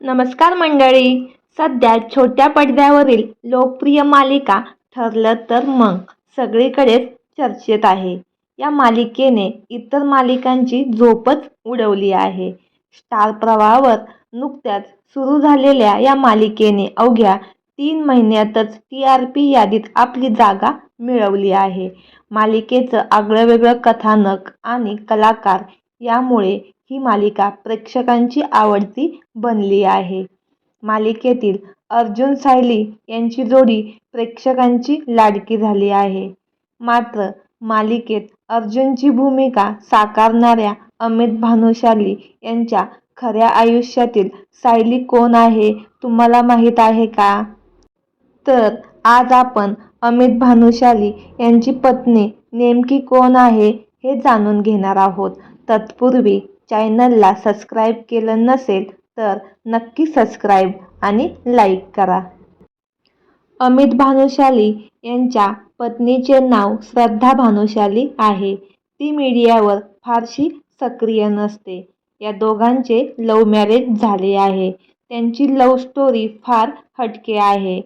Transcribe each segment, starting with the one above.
नमस्कार मंडळी. सध्या छोट्या पडद्यावरील लोकप्रिय मालिका ठरलं तर मग सगळीकडेच चर्चेत आहे. या मालिकेने इतर मालिकांची झोपच उडवली आहे. स्टार प्रवाहावर नुकत्याच सुरू झालेल्या या मालिकेने अवघ्या तीन महिन्यातच टी आर पी यादीत आपली जागा मिळवली आहे. मालिकेचं आगळं वेगळं कथानक आणि कलाकार यामुळे ही मालिका प्रेक्षकांची आवडती बनली आहे. मालिकेतील अर्जुन सायली यांची जोडी प्रेक्षकांची लाडकी झाली आहे. मात्र मालिकेत अर्जुनची भूमिका साकारणाऱ्या अमित भानुशाली यांच्या खऱ्या आयुष्यातील सायली कोण आहे तुम्हाला माहीत आहे का? तर आज आपण अमित भानुशाली यांची पत्नी नेमकी कोण आहे हे जाणून घेणार आहोत. तत्पूर्वी चॅनलला सबस्क्राईब केलं नसेल तर नक्की सबस्क्राईब आणि लाईक करा. अमित भानुशाली यांच्या पत्नीचे नाव श्रद्धा भानुशाली आहे. ती मीडियावर फारशी सक्रिय नसते. या दोघांचे लव्ह मॅरेज झाले आहे. त्यांची लव्ह स्टोरी फार हटके आहे.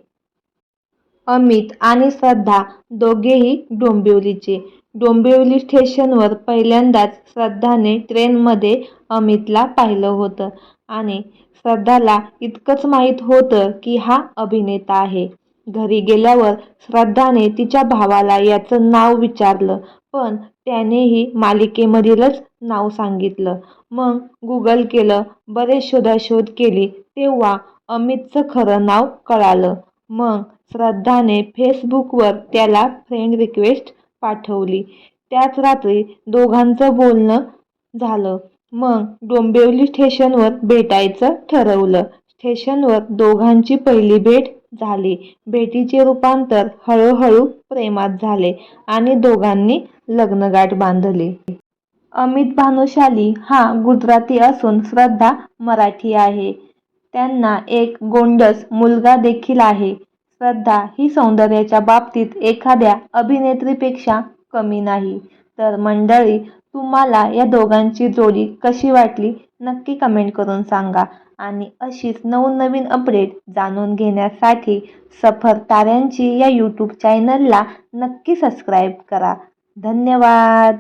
अमित आणि श्रद्धा दोघेही डोंबिवलीचे. डोंबिवली स्टेशनवर पहिल्यांदाच श्रद्धाने ट्रेनमध्ये अमितला पाहिलं होतं आणि श्रद्धाला इतकंच माहीत होतं की हा अभिनेता आहे. घरी गेल्यावर श्रद्धाने तिच्या भावाला याचं नाव विचारलं पण त्यानेही मालिकेमधीलच नाव सांगितलं. मग गुगल केलं बरेच शोधाशोध केली तेव्हा अमितचं खरं नाव कळालं. मग श्रद्धाने फेसबुकवर त्याला फ्रेंड रिक्वेस्ट पाठवली. त्याच रात्री दोघांचं बोलणं झालं. मग डोंबिवली स्टेशनवर भेटायचं ठरवलं. स्टेशनवर दोघांची पहिली भेट झाली. भेटीचे रूपांतर हळूहळू प्रेमात झाले आणि दोघांनी लग्नगाठ बांधली. अमित भानुशाली हा गुजराती असून श्रद्धा मराठी आहे. त्यांना एक गोंडस मुलगा देखील आहे. श्रद्धा ही सौंदर्याच्या बाबतीत एखाद्या अभिनेत्रीपेक्षा कमी नाही. तर मंडळी तुम्हाला या दोघांची जोडी कशी वाटली नक्की कमेंट करून सांगा. आणि अशीच नवनवीन अपडेट जाणून घेण्यासाठी सफर ताऱ्यांची या यूट्यूब चॅनलला नक्की सबस्क्राईब करा. धन्यवाद!